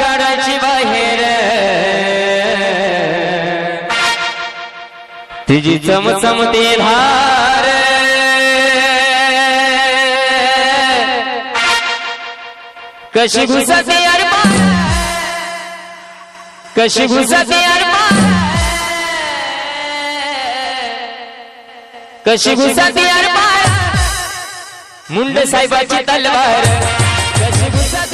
काढायची बाहेर. तिची चमचमते धार कशी घुसते अरबा कशी घुसते अरबा कशी घुसते अरबा मुंडे साहेबाची तलवार. कशी घुसती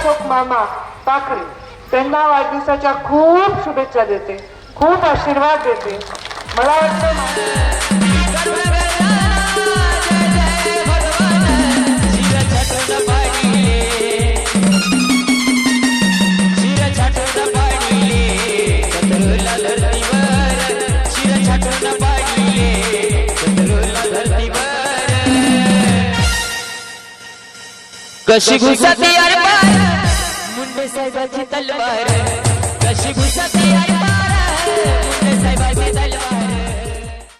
अशोक मामा पाखरे. त्यांना वाढदिवसाच्या खूप शुभेच्छा देते. खूप आशीर्वाद देते. मला वाटतं कशी घुसती अरबार मुंडे साहेबाची तलवार. कशी